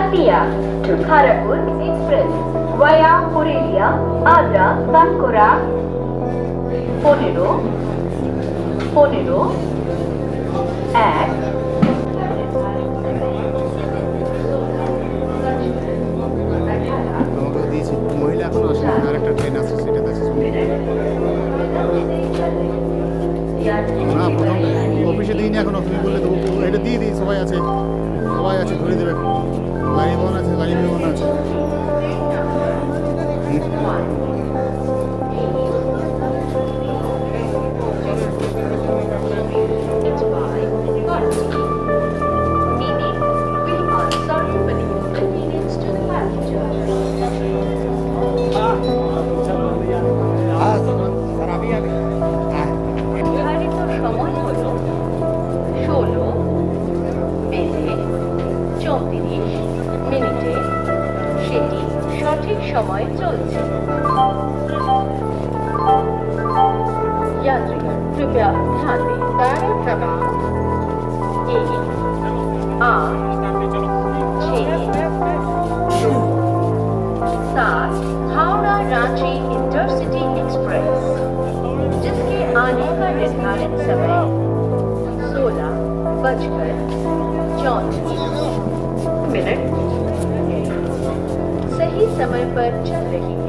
Hatiya to Kharagpur Express via Purulia, Agra, Bankura, পনেরো পনেরো এক মহিলা এখন আসেনি আর একটা ট্রেন আছে না প্রথম অফিসে দিইনি এখনও তুমি বললে দেবো এটা দিয়ে দিই সবাই আছে। সেটি সঠিক সময়ে চলছে यात्रिगण कृपया ध्यान दें दायरा क्रमांक एक आठ छः सात हावड़ा रांची इंटरसिटी एक्सप्रेस जिसके आने का निर्धारित समय सोलह बजकर चौंतीस मिनट саме перча грехів.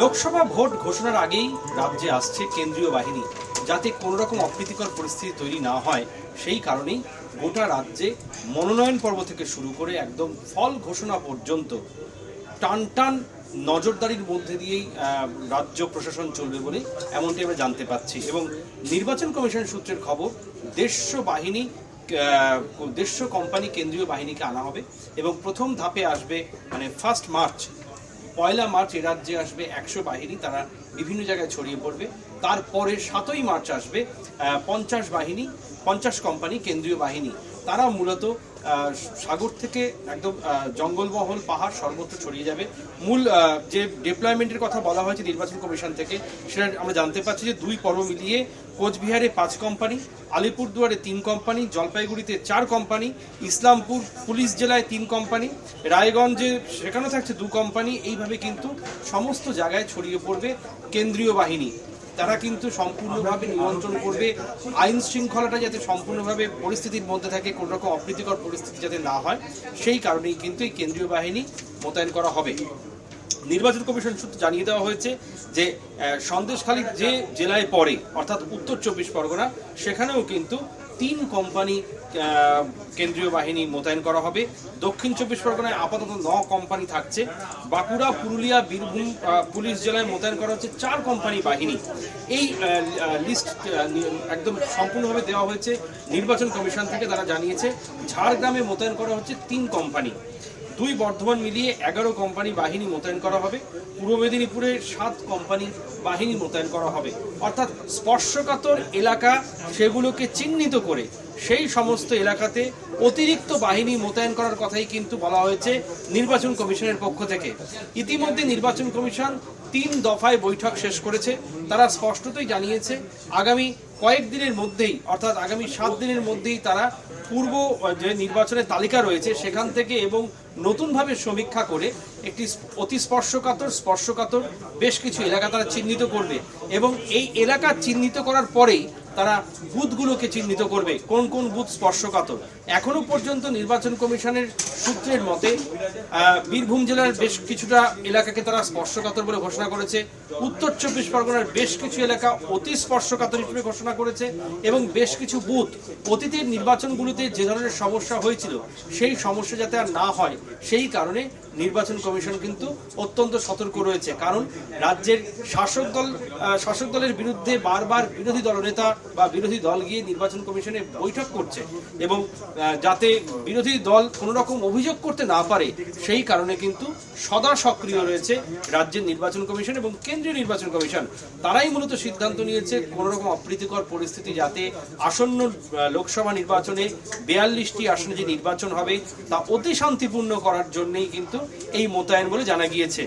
লোকসভা ভোট ঘোষণার আগেই রাজ্যে আসছে কেন্দ্রীয় বাহিনী। যাতে কোনো রকম অপ্রীতিকর পরিস্থিতি তৈরি না হয়, সেই কারণেই গোটা রাজ্যে মনোনয়ন পর্ব থেকে শুরু করে একদম ফল ঘোষণা পর্যন্ত টান টান নজরদারির মধ্যে দিয়েই রাজ্য প্রশাসন চলবে বলে এমনটি আমরা জানতে পাচ্ছি। এবং নির্বাচন কমিশন সূত্রের খবর, দেড়শো বাহিনী দেড়শো কোম্পানি কেন্দ্রীয় বাহিনীকে আনা হবে এবং প্রথম ধাপে আসবে মানে ফার্স্ট মার্চ পয়লা মার্চ এ রাজ্যে আসবে একশো বাহিনী, তারা বিভিন্ন জায়গায় ছড়িয়ে পড়বে। তারপরে সাতই মার্চ আসবে পঞ্চাশ বাহিনী, পঞ্চাশ কোম্পানি, কেন্দ্রীয় বাহিনী। তারা মূলত সাগর থেকে একদম আহ, জঙ্গলমহল পাহাড় সর্বত্র ছড়িয়ে যাবে। মূল যে ডিপ্লয়মেন্টের কথা বলা হয়েছে নির্বাচন কমিশন থেকে সেটা আমরা জানতে পারছি যে দুই পর্ব মিলিয়ে কোচবিহারে পাঁচ কোম্পানি আলিপুরদুয়ারে তিন কোম্পানি জলপাইগুড়িতে চার কোম্পানি ইসলামপুর পুলিশ জেলায় তিন কোম্পানি রায়গঞ্জে সেখানেও থাকছে দু কোম্পানি এইভাবে কিন্তু সমস্ত জায়গায় ছড়িয়ে পড়বে কেন্দ্রীয় বাহিনী। তারা কিন্তু সম্পূর্ণভাবে নিয়ন্ত্রণ করবে। আইন শৃঙ্খলাটা যাতে সম্পূর্ণভাবে পরিস্থিতির মধ্যে থাকে কোনো রকম অপ্রীতিকর পরিস্থিতি যাতে না হয়, সেই কারণেই কিন্তু এই কেন্দ্রীয় বাহিনী মোতায়েন করা হবে। নির্বাচন কমিশন সূত্রে জানিয়ে দেওয়া হয়েছে যে সন্দেশখালী যে জেলায় পড়ে, অর্থাৎ উত্তর চব্বিশ পরগনা, সেখানেও কিন্তু তিন কোম্পানি কেন্দ্রীয় বাহিনী মোতায়েন করা হবে। দক্ষিণ চব্বিশ পরগনায় আপাতত ন কোম্পানি থাকছে। বাঁকুড়া, পুরুলিয়া, বীরভূম পুলিশ জেলায় মোতায়েন করা হচ্ছে চার কোম্পানি বাহিনী। এই লিস্ট একদম সম্পূর্ণভাবে দেওয়া হয়েছে। নির্বাচন কমিশন থেকে তারা জানিয়েছে, ঝাড়গ্রামে মোতায়েন করা হচ্ছে তিন কোম্পানি। দুই বর্ধমান মিলিয়ে এগারো কোম্পানি বাহিনী মোতায়েন করা হবে। পূর্ব মেদিনীপুরে সাত কোম্পানি বাহিনী মোতায়েন করা হবে। অর্থাৎ স্পর্শকাতর এলাকা সেগুলোকে চিহ্নিত করে সেই সমস্ত এলাকাতে অতিরিক্ত বাহিনী মোতায়েন করার কথাই কিন্তু বলা হয়েছে নির্বাচন কমিশনের পক্ষ থেকে। ইতিমধ্যে নির্বাচন কমিশন তিন দফায় বৈঠক শেষ করেছে। তারা স্পষ্টতই জানিয়েছে, আগামী কয়েকদিনের মধ্যেই, অর্থাৎ আগামী সাত দিনের মধ্যেই তারা পূর্ব যে নির্বাচনের তালিকা রয়েছে, সেখান থেকে এবং নতুনভাবে সমীক্ষা করে একটি অতি স্পর্শকাতর স্পর্শকাতর বেশ কিছু এলাকা তারা চিহ্নিত করবে। এবং এই এলাকা চিহ্নিত করার পরেই তারা বুথগুলোকে চিহ্নিত করবে। কোন কোন বুথ স্পর্শকাতর? এখনও পর্যন্ত নির্বাচন কমিশনের সূত্রের মতে বীরভূম জেলার বেশ কিছুটা এলাকাকে তারা স্পর্শকাতর বলে ঘোষণা করেছে। উত্তর চব্বিশ পরগনার বেশ কিছু এলাকা অতি স্পর্শকাতর হিসেবে ঘোষণা করেছে এবং বেশ কিছু বুথ অতীতের নির্বাচনগুলোতে যে ধরনের সমস্যা হয়েছিল, সেই সমস্যা যাতে আর না হয়, সেই কারণে নির্বাচন কমিশন কিন্তু অত্যন্ত সতর্ক রয়েছে। কারণ রাজ্যের শাসক দল শাসক দলের বিরুদ্ধে বারবার বিরোধী দলনেতা বা বিরোধী দল গিয়ে নির্বাচন কমিশনে বৈঠক করছে এবং যাতে বিরোধী দল কোনো রকম অভিযোগ করতে না পারে, সেই কারণে কিন্তু সদা সক্রিয় রয়েছে রাজ্যের নির্বাচন কমিশন এবং কেন্দ্রীয় নির্বাচন কমিশন। তারাই মূলত সিদ্ধান্ত নিয়েছে কোনো রকম অপ্রীতিকর পরিস্থিতি যাতে আসন্ন লোকসভা নির্বাচনে বিয়াল্লিশটি আসনে যে নির্বাচন হবে, তা অতি শান্তিপূর্ণ করার জন্যই কিন্তু এই মোতায়েন বলে জানা গিয়েছে।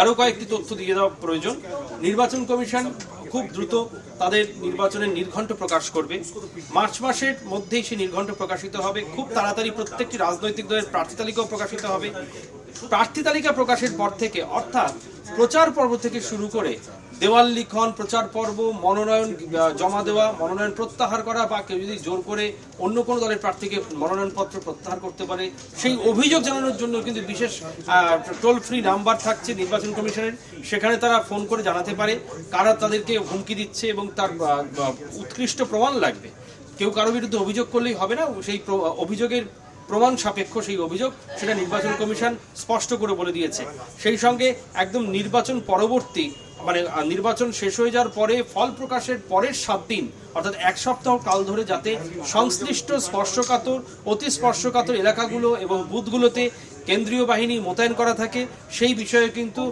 আরও কয়েকটি তথ্য দিয়ে দেওয়া প্রয়োজন। নির্বাচন কমিশন খুব দ্রুত তাদের নির্বাচনের নির্ঘণ্ট প্রকাশ করবে। মার্চ মাসের মধ্যেই সেই নির্ঘণ্ট প্রকাশিত হবে। খুব তাড়াতাড়ি প্রত্যেকটি রাজনৈতিক দলের প্রার্থী তালিকাও প্রকাশিত হবে। প্রার্থী তালিকা প্রকাশের পর থেকে, অর্থাৎ প্রচার পর্ব থেকে শুরু করে দেওয়াল লিখন, প্রচার পর্ব, মনোনয়ন জমা দেওয়া, মনোনয়ন প্রত্যাহার করা বা কেউ যদি জোর করে অন্য কোনো দলের প্রার্থীকে মনোনয়নপত্র প্রত্যাহার করতে পারে, সেই অভিযোগ জানানোর জন্য কিন্তু বিশেষ টোল ফ্রি নাম্বার থাকছে নির্বাচন কমিশনের। সেখানে তারা ফোন করে জানাতে পারে কারা তাদেরকে হুমকি দিচ্ছে এবং তার উৎকৃষ্ট প্রমাণ লাগবে। কেউ কারও বিরুদ্ধে অভিযোগ করলেই হবে না, সেই অভিযোগের প্রমাণ সাপেক্ষ সেই অভিযোগ সেটা নির্বাচন কমিশন স্পষ্ট করে বলে দিয়েছে। সেই সঙ্গে একদম নির্বাচন পরবর্তী মানে নির্বাচন শেষ হয়ে যাওয়ার পরে, ফল প্রকাশের পরের সাত দিন, অর্থাৎ এক সপ্তাহ কাল ধরে যাতে সংশ্লিষ্ট স্পর্শকাতর, অতি স্পর্শকাতর এলাকাগুলো এবং বুথগুলোতে কেন্দ্রীয় বাহিনী মোতায়েন করা থাকে, সেই বিষয়ে কিন্তু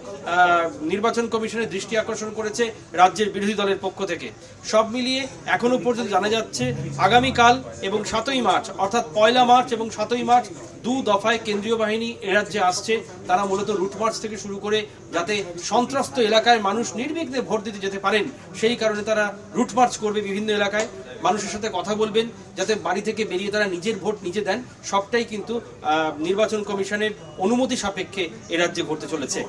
নির্বাচন কমিশনের দৃষ্টি আকর্ষণ করেছে রাজ্যের বিরোধী দলের পক্ষ থেকে। সব মিলিয়ে এখনও পর্যন্ত জানা যাচ্ছে, আগামীকাল এবং সাতই মার্চ, অর্থাৎ পয়লা মার্চ এবং সাতই মার্চ দু দফায় কেন্দ্রীয় বাহিনী এ রাজ্যে আসছে। তারা মূলত রুটমার্চ থেকে শুরু করে যাতে সন্ত্রাস্ত এলাকায় মানুষ নির্বিঘ্নে ভোট দিতে যেতে পারেন, সেই কারণে তারা রুটমার্চ করবে বিভিন্ন এলাকায়। মানুষের সাথে কথা বলবেন, যাতে বাড়ি থেকে বেরিয়ে তারা নিজের ভোট নিজে দেন। সবটাই কিন্তু নির্বাচন কমিশনের অনুমতি সাপেক্ষে এ রাজ্যে ঘটতে চলেছে।